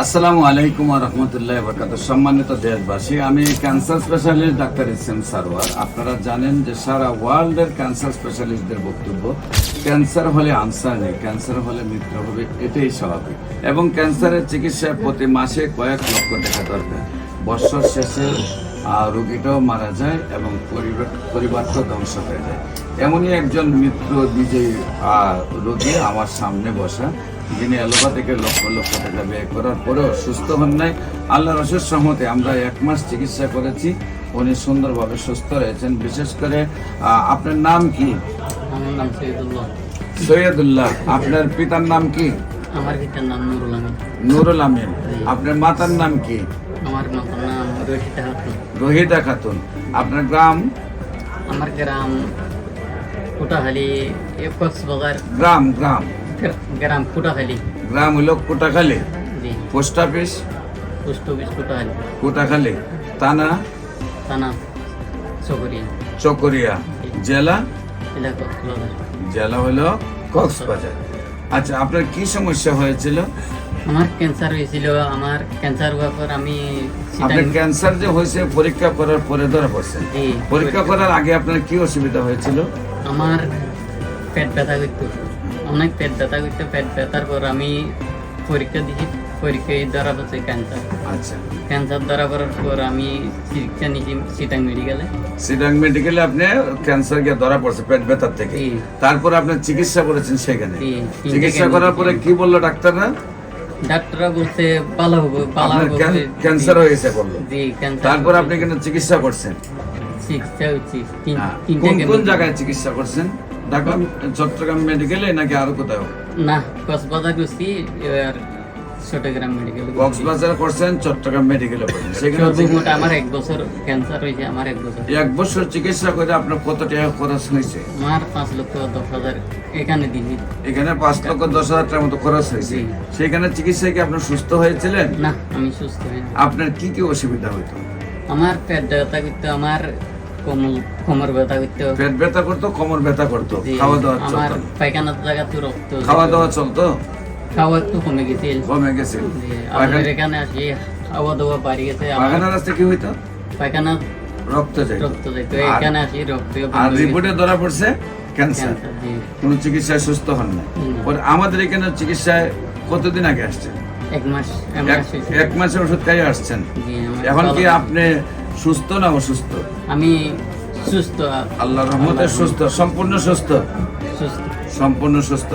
আসসালামু আলাইকুম রহমতুল্লাহ বরকাত সম্মানিত দেশবাসী, আমি cancer specialist doctor S M Sarwar. আপনারা জানেন যে সারা ওয়ার্ল্ডের ক্যান্সার স্পেশালিস্টদের বক্তব্য, ক্যান্সার হলে আনসার নেই, ক্যান্সার হলে মৃত্যু হবে এটাই স্বাভাবিক। এবং ক্যান্সারের চিকিৎসায় প্রতি মাসে কয়েক লক্ষ টাকা দরকার। বছর শেষে রোগীটাও মারা যায় এবং পরিবার ধ্বংস হয়ে যায়। এমনই একজন মৃত্যু বিজয়ী রোগী আমার সামনে বসা। যিনি এলোপা থেকে লক্ষ লক্ষ টাকা ব্যয় করার পরেও সুস্থ হন নাই আল্লাহ রসের সহমতে আমরা এক মাস চিকিৎসা করেছি। উনি সুন্দরভাবে সুস্থ রয়েছেন। বিশেষ করে আপনার নাম কি? আমার নাম সৈয়দুল্লাহ। সৈয়দুল্লাহ আপনার পিতার নাম কি? আমার পিতার নাম নুরুল আমিন। নুরুল আমিন। আপনার মাতার নাম কি? আমার মাতার নাম রশিদা খাতুন। রোহিতা খাতুন। আপনার গ্রাম? আমার গ্রাম কুটাখালী এ কক্সবাজার। গ্রাম গ্রাম। গ্রাম কুটাখালী। গ্রাম হলো কোটাখালী? জি। Post office? Post office Kutakhali. Kotakhali. থানা? থানা চকরিয়া। চকরিয়া। জেলা? জেলা হলো কক্সবাজার। আচ্ছা আপনার কি সমস্যা হয়েছিল? আমার ক্যান্সার হয়েছিল। আমার ক্যান্সার হওয়ার পর আমি আপনার ক্যান্সার যে হয়েছে পরীক্ষা করার পরে ধরা পড়ছে। পরীক্ষা। করার আগে আপনার কি অসুবিধা হয়েছিল? আমার পেট ব্যথা করতো। অনেক পেট ব্যথা করতো পেট ব্যথার পর আমি পরীক্ষা দিয়েছি পরীক্ষায় ধরা পড়ছে ক্যান্সার আচ্ছা। ক্যান্সার ধরা পড়ার পর আমি চিকিৎসা নিয়েছি সিটাং মেডিকেলে সিডাং মেডিকেলে আপনি ক্যান্সার গিয়ে ধরা পড়ছে পেট ব্যথার থেকে। তারপর আপনি চিকিৎসা করেছেন সেখানে। চিকিৎসা করার পরে কি বলল ডাক্তাররা ডাক্তাররা বলতে ভালো হবে ভালো হবে ক্যান্সার হয়েছে বলল। জি ক্যান্সার তারপর আপনি কেন চিকিৎসা করছেন? চিকিৎসা হচ্ছে হ্যাঁ। কোন জায়গায় চিকিৎসা করছেন? ঢাকা চট্টগ্রাম মেডিকেলে নাকি আরও কোথাও না কক্সবাজার করছি এবার চট্টগ্রাম মেডিকেল কক্সবাজার করছেন চট্টগ্রাম মেডিকেলে সর্বমোট আমার এক বছর ক্যান্সার হয়েছে আমার এক বছর। এক বছর চিকিৎসা করে আপনার কত টাকা খরচ হয়েছে? আমার পাঁচ লক্ষ দশ হাজার এখানে দিছি। এখানে পাঁচ লক্ষ দশ হাজার টাকার মতো খরচ হয়েছে। সেখানে চিকিৎসায় কি আপনার সুস্থ হয়েছিলেন? না আমি সুস্থ হইনি। আপনার কি কি অসুবিধা হইতো? আমার পেট ব্যথা করতে আমার কোমর ব্যথা করতে। পেট ব্যথা করতো কোমর ব্যথা করতো। খাওয়া দাওয়া চলতো? পায়খানার রক্ত খাওয়া দাওয়া চলতো? খাওয়া একটু কমে কমে আমাদের এখানে আসি খাওয়া দাওয়া বাড়ি গেছে রাস্তা কি হইতো? পায়খানা রক্ত রক্ত এখানে আসি রক্ত আর রিপোর্টে ধরা পড়ছে ক্যান্সার। কোনো চিকিৎসায় সুস্থ হন না আমাদের এখানে চিকিৎসায় কতদিন আগে আসছেন? এক মাস এক এক- মাস মাসের ওষুধ খাইয়ে আসছেন। এখন কি আপনি সুস্থ না অসুস্থ? আমি সুস্থ। আল্লাহ রহমতে সুস্থ সম্পূর্ণ সুস্থ? সুস্থ। সম্পূর্ণ সুস্থ।